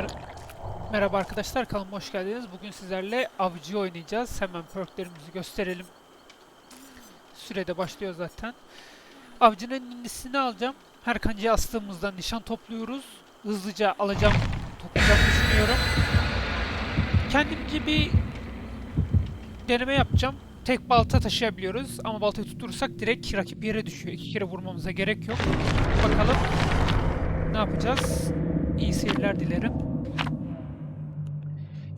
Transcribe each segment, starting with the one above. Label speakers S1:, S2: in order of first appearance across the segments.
S1: Mer- Merhaba arkadaşlar kanalıma hoş geldiniz. Bugün sizlerle avcı oynayacağız. Hemen perklerimizi gösterelim. Sürede başlıyor zaten. Avcının indisini alacağım. Her kancayı astığımızda nişan topluyoruz. Hızlıca alacağım, toplayacağım düşünüyorum. Kendimce bir deneme yapacağım. Tek balta taşıyabiliyoruz ama baltayı tutturursak direkt rakip yere düşüyor. İki kere vurmamıza gerek yok. Bakalım ne yapacağız? İyi seyirler dilerim.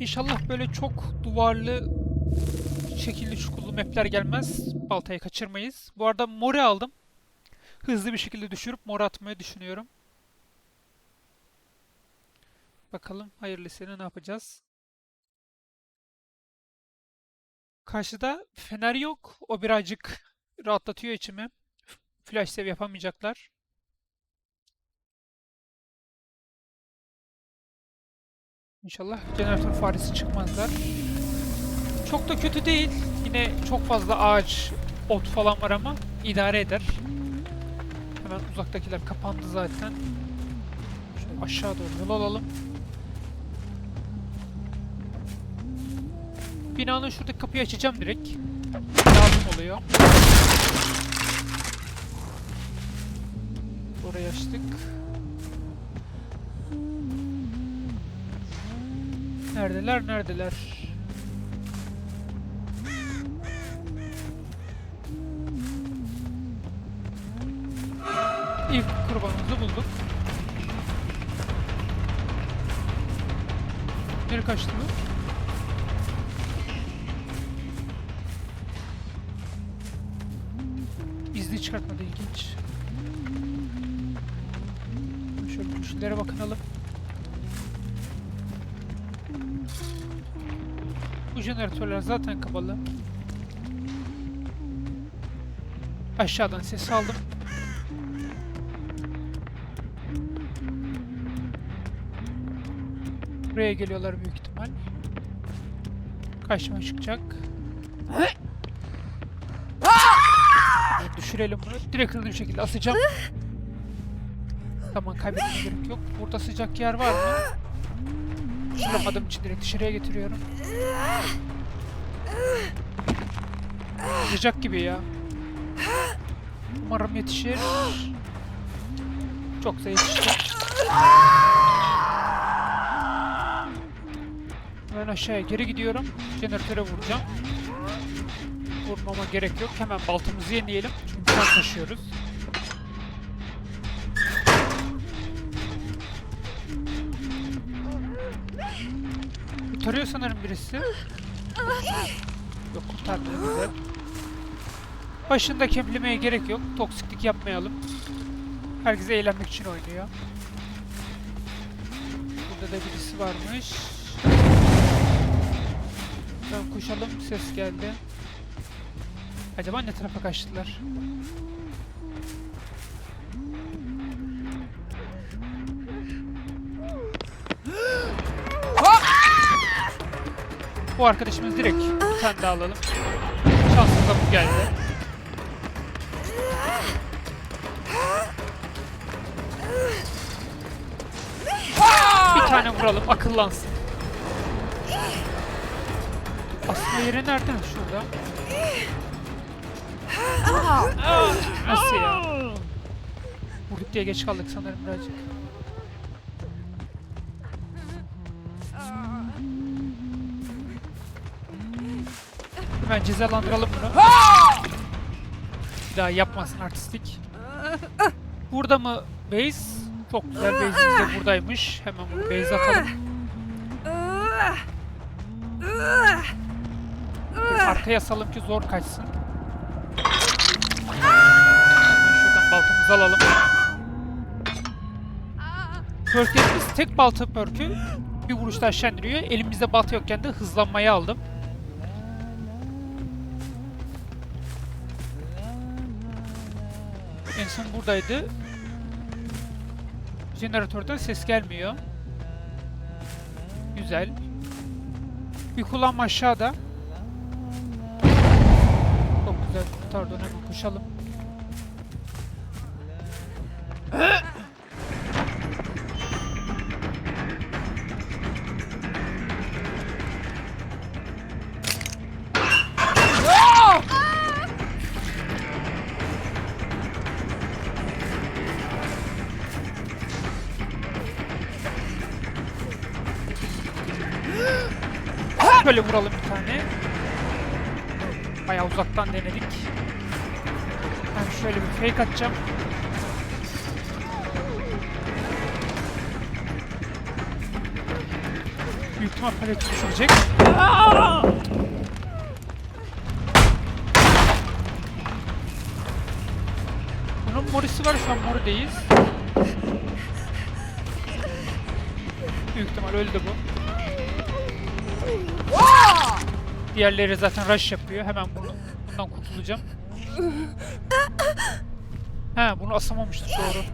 S1: İnşallah böyle çok duvarlı, şekilli çukurlu mapler gelmez. Baltayı kaçırmayız. Bu arada mori aldım. Hızlı bir şekilde düşürüp mor atmayı düşünüyorum. Bakalım hayırlısıyla ne yapacağız? Karşıda fener yok. O birazcık rahatlatıyor içimi. Flash save yapamayacaklar. İnşallah jeneratör faresi çıkmazlar. Çok da kötü değil. Yine çok fazla ağaç, ot falan var ama idare eder. Hemen uzaktakiler kapandı zaten. Şöyle aşağı doğru yol alalım. Binanın şuradaki kapıyı açacağım direkt. Lazım oluyor. Orayı açtık. Neredeler, neredeler? İlk kurbanımızı bulduk. Nereye kaçtı bu? İzni çıkartmadı ilginç. Şöyle köşelere bakalım. Jeneratörler zaten kapalı. Aşağıdan ses aldım. Buraya geliyorlar büyük ihtimal. Karşıma çıkacak. Düşürelim bunu. Direkt hızlı bir şekilde asacağım. Tamam kaybetmeye gerek yok. Burada sıcak yer var mı? Bulamadığım için direkt dışarıya getiriyorum. Sıcak gibi ya. Umarım yetişir. Çok da yetişti. Ben aşağıya geri gidiyorum. Jeneratöre vuracağım. Vurmama gerek yok. Hemen baltamızı yenileyelim. Çünkü taşıyoruz. Kurtarıyor sanırım birisi. Yok kurtarmıyor güzel. Başında keplemeye gerek yok. Toksiklik yapmayalım. Herkes eğlenmek için oynuyor. Burada da birisi varmış. Tamam koşalım. Ses geldi. Acaba ne tarafa kaçtılar? Bu arkadaşımız direkt bir tane daha alalım. Şansımıza bu geldi. Bir tane vuralım akıllansın. Aslında yeri nerede? Şurada. Nasıl ya? Vurduk diye geç kaldık sanırım birazcık. Hemen cezalandıralım bunu. Bir daha yapmasın artistik. Burada mı base? Çok güzel base'imiz de buradaymış. Hemen bunu base atalım. Böyle arkaya salım ki zor kaçsın. Hemen şuradan baltamızı alalım. Perklerimiz tek balta perkü bir vuruşta aşağı indiriyor. Elimizde balta yokken de hızlanmayı aldım. En son buradaydı. Jeneratörden ses gelmiyor. Güzel. Bir kullanma aşağıda. Çok güzel. Pardon hemen koşalım. Şöyle vuralım bir tane. Bayağı uzaktan denedik. Ben şöyle bir fake atacağım. Büyük ihtimal paleti düşürecek. Bunun morisi var şu an morudeyiz. Büyük ihtimal öldü bu. Diğerleri zaten rush yapıyor. Hemen bunu, bundan kurtulacağım. He bunu asamamıştık doğru.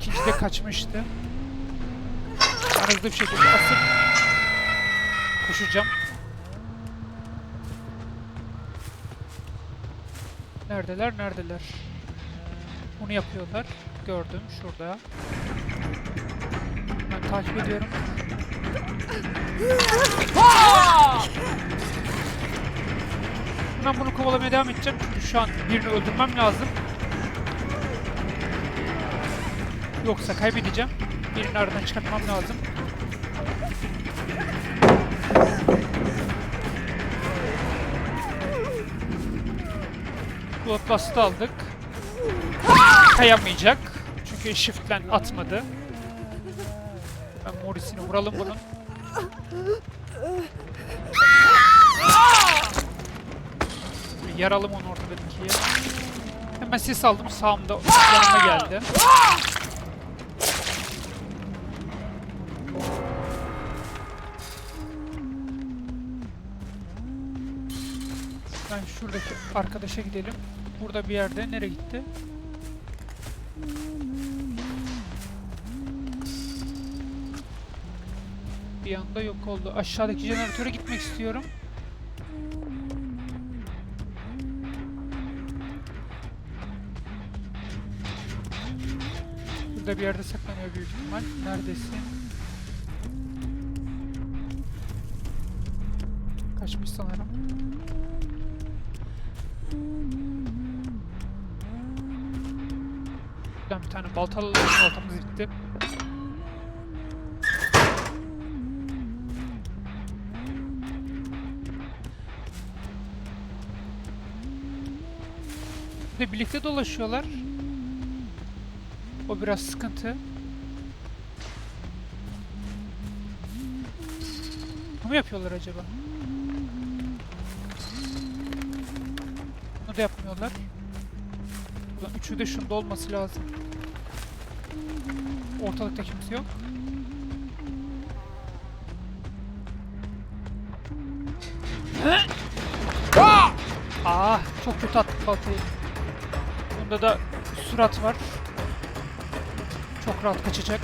S1: İkinci de kaçmıştı. Ben hızlı bir şekilde asıp koşacağım. Neredeler? Neredeler? Bunu yapıyorlar. Gördüm şurada. Ben takip ediyorum. Ben bunu kovalamaya devam edeceğim çünkü şu an birini öldürmem lazım. Yoksa kaybedeceğim. Birini aradan çıkartmam lazım. Bloodlust'ı aldık. Kayamayacak. Çünkü shift'len atmadı. Morris'ini vuralım bunun. Yaralım onu ortadakiye. Hemen sis aldım. Sağımda yanıma geldi. Ben şuradaki arkadaşa gidelim. Burada bir yerde. Nereye gitti? Bir anda yok oldu. Aşağıdaki jeneratöre gitmek istiyorum. Burada bir yerde saklanıyor büyük ihtimal. Neredesin? Kaçmış sanırım. Buradan bir tane baltalı baltamız gitti. Birlikte dolaşıyorlar. O biraz sıkıntı. Ne mu yapıyorlar acaba? Bunu da yapmıyorlar. Ulan üçü de şunda olması lazım. Ortalıkta kimse yok. Ah, çok kötü attık baltayı. Bunda da surat var. Çok rahat kaçacak.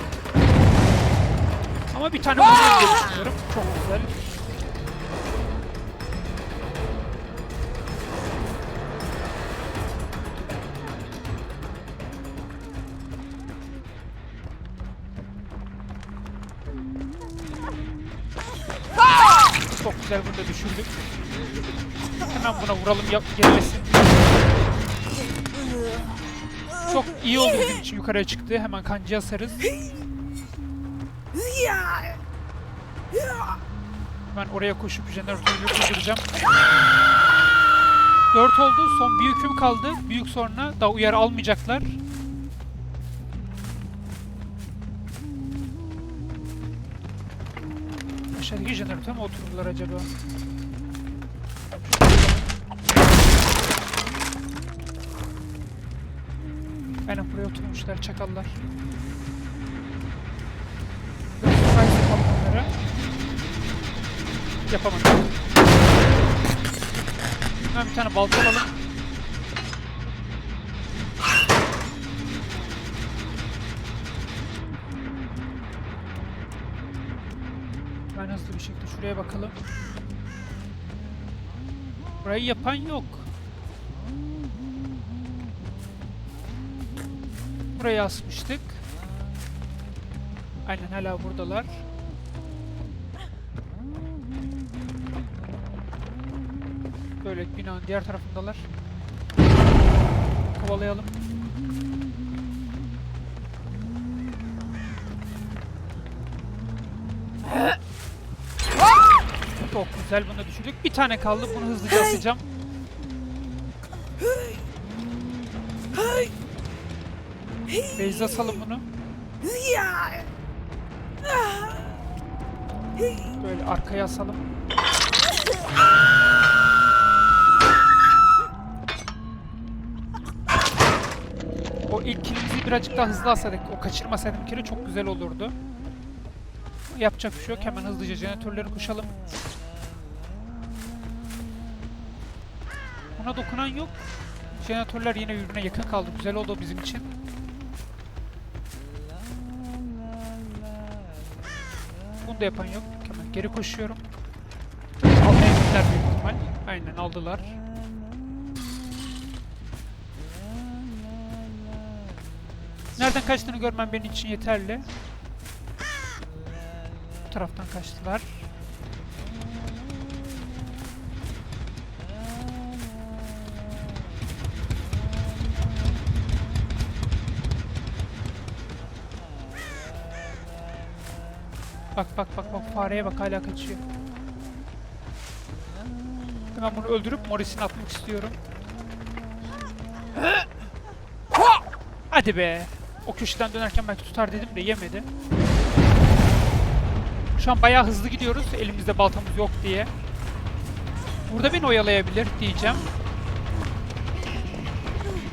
S1: Ama bir tane vurayım diye düşünüyorum. Çok güzel. Çok güzel bunu da düşürdük. Hemen buna vuralım yap gerilesin. Çok iyi oldu bizim için yukarıya çıktı. Hemen kancı asarız. Hemen oraya koşup jeneratörü durduracağım. 4 oldu. Son bir hüküm kaldı. Büyük sonra daha uyarı almayacaklar. Aşağıdaki jeneratöre mi otururlar acaba? Aynen buraya oturmuşlar çakallar. Surprise yapalım onlara. Yapamadım. Hemen bir tane balta alalım. Ben hızlı bir şekilde şuraya bakalım. Burayı yapan yok. Buraya asmıştık. Aynen hala buradalar. Böyle binanın diğer tarafındalar. Kovalayalım. Çok güzel bunu düşürdük. Bir tane kaldı. Bunu hızlıca asacağım. Beyza asalım bunu. Böyle arkaya asalım. O ilk kilimizi birazcık daha hızlı asaydık. O kaçırmasaydım kili çok güzel olurdu. Yapacak bir şey yok. Hemen hızlıca jeneratörleri kuşalım. Buna dokunan yok. Jeneratörler yine birbirine yakın kaldı. Güzel oldu bizim için. Da yapan yok. Hemen geri koşuyorum. Almaya gittiler büyük ihtimal. Aynen aldılar. Nereden kaçtığını görmem benim için yeterli. Bu taraftan kaçtılar. Bak bak bak bak fareye bak hala kaçıyor. Hemen bunu öldürüp Morris'ini atmak istiyorum. Hadi be. O köşeden dönerken belki tutar dedim de yemedi. Şu an bayağı hızlı gidiyoruz. Elimizde baltamız yok diye. Burada beni oyalayabilir diyeceğim.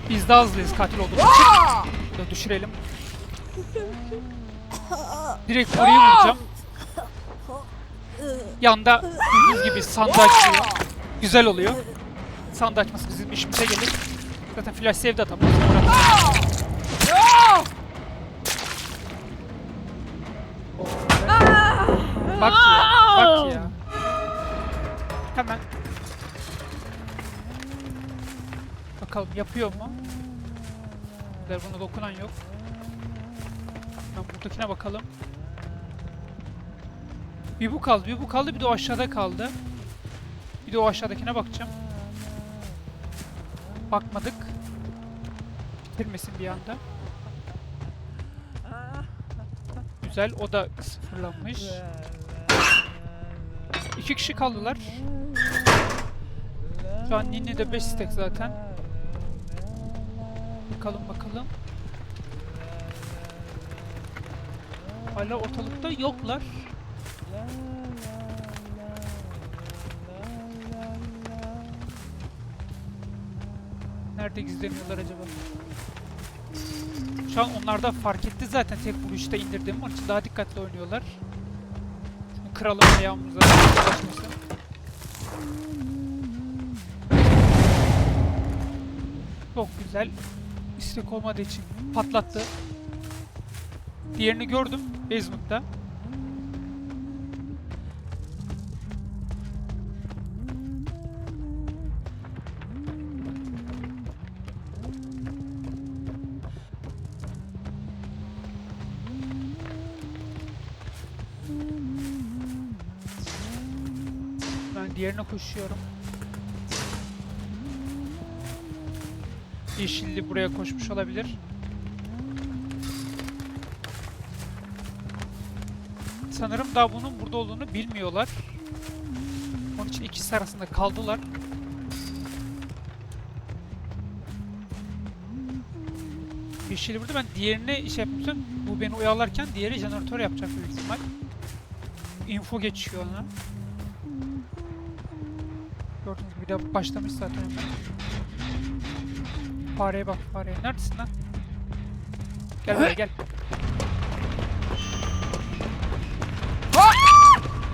S1: Biz daha hızlıyız katil olduğumuz için. Düşürelim. Direkt oraya vuracağım. Yanda gördüğünüz gibi açıyor. Güzel oluyor. Sandığı açması bizim işimize gelir. Zaten flash save de atamaz. Bak ya, bak ya. Hemen. Bakalım yapıyor mu? Der buna dokunan yok. Ben buradakine bakalım. Bir bu kaldı, bir bu kaldı, bir de o aşağıda kaldı. Bir de o aşağıdakine bakacağım. Bakmadık. Bitirmesin bir anda. Güzel, o da sıfırlanmış. İki kişi kaldılar. Şu an Ninni'de 5 stack zaten. Bakalım bakalım. Hala ortalıkta yoklar. Nerede gizleniyorlar acaba? Şu an onlar da fark etti zaten tek vuruşta indirdiğim onun daha dikkatli oynuyorlar. Şunu kıralım ayağımıza ulaşmasın. Çok güzel. İstek olmadığı için patlattı. Diğerini gördüm basement'ta. Ben diğerine koşuyorum. Yeşilli buraya koşmuş olabilir. Sanırım daha bunun burada olduğunu bilmiyorlar. Onun için ikisi arasında kaldılar. Yeşili burada ben diğerine iş yapmıştım. Bu beni oyalarken diğeri jeneratör yapacak büyük ihtimal. Info geçiyor ona. Gördüğünüz gibi de başlamış zaten. Fareye bak fareye. Neredesin lan? Gel buraya gel.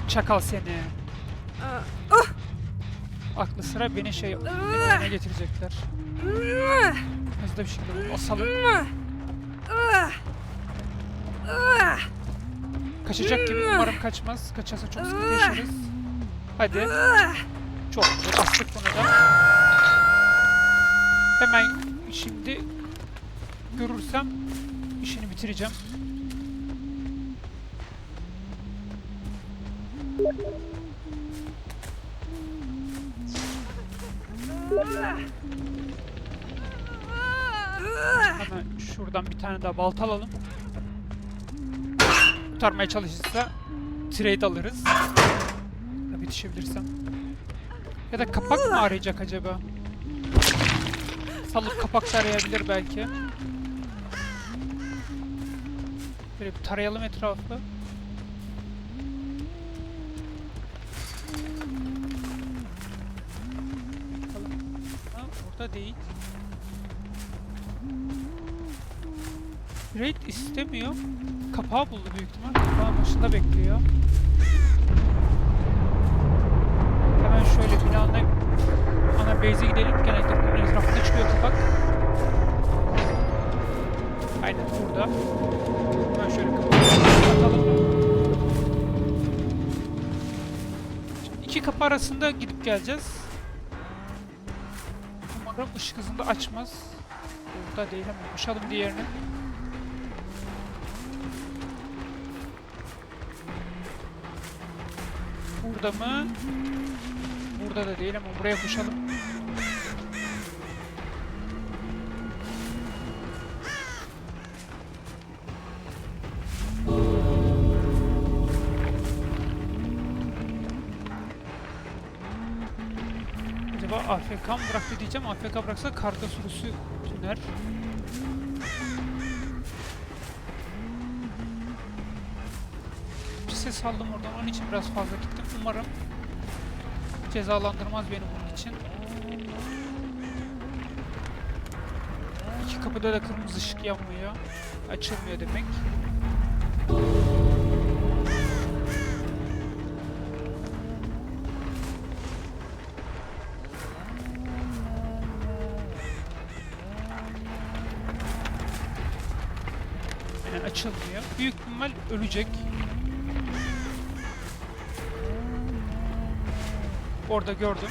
S1: Çakal seni. Aklı sıra beni şey oyuna getirecekler. Hızlı bir şekilde bunu asalım. Kaçacak gibi umarım kaçmaz. Kaçarsa çok sıkıntı yaşarız. Hadi. Çok güzel. Astık bunu da. Hemen şimdi görürsem işini bitireceğim. Hemen şuradan bir tane daha balta alalım. Kurtarmaya çalışırsa trade alırız. Tabii yetişebilirsem. Ya da kapak mı arayacak acaba? Salıp kapak da arayabilir belki. Böyle bir tarayalım etrafı. Ha, değil. Raid istemiyor. Kapağı buldu büyük ihtimal. Kapağın başında bekliyor. Hemen şöyle binanın ana base'e gidelim. Genellikle bunun etrafında çıkıyor kapak. Aynen burada. Hemen şöyle kapağı kapatalım. Şimdi iki kapı arasında gidip geleceğiz. Umarım ışık hızında açmaz. Burada değil ama koşalım diğerine. Burada mı? Burada da değil ama buraya koşalım. Acaba AFK mı bıraktı diyeceğim. AFK bıraksa karga sürüsü tüner. Ses aldım oradan. Onun için biraz fazla gittim. Umarım cezalandırmaz beni bunun için. İki kapıda da kırmızı ışık yanmıyor. Açılmıyor demek. Açılmıyor. Büyük ihtimal ölecek. Orada gördüm.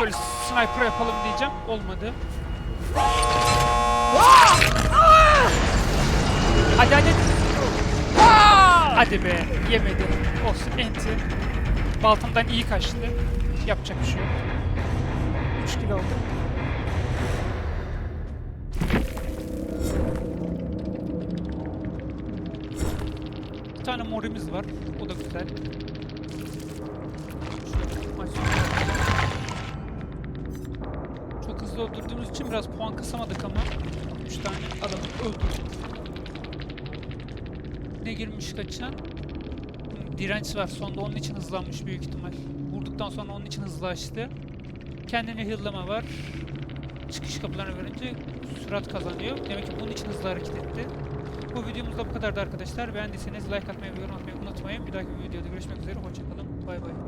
S1: Böyle sniper yapalım diyeceğim. Olmadı. Hadi hadi. Hadi be. Yemedi. Olsun enti. Baltamdan iyi kaçtı. Yapacak bir şey yok. 3 kilo aldım. Bir tane morimiz var. O da güzel. Çok hızlı öldürdüğümüz için biraz puan kasamadık ama 3 tane adamı öldürdük. Ne girmiş kaçına? Hmm, Direnç var. Sonda onun için hızlanmış büyük ihtimal. Vurduktan sonra onun için hızlı açtı. Kendine heal'lama var. Çıkış kapılarını verince sürat kazanıyor. Demek ki bunun için hızlı hareket etti. Bu videomuz da bu kadardı arkadaşlar. Beğendiyseniz like atmayı ve yorum atmayı unutmayın. Bir dahaki videoda görüşmek üzere. Hoşçakalın. Bay bay.